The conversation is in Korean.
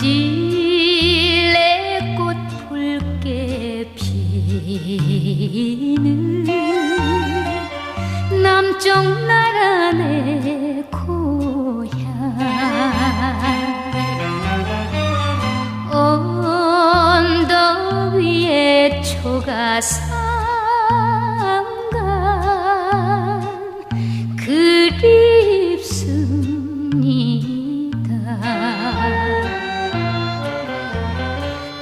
찔레꽃 붉게 피는 남쪽 나라 내 고향. 언덕 위에 초가 상간 그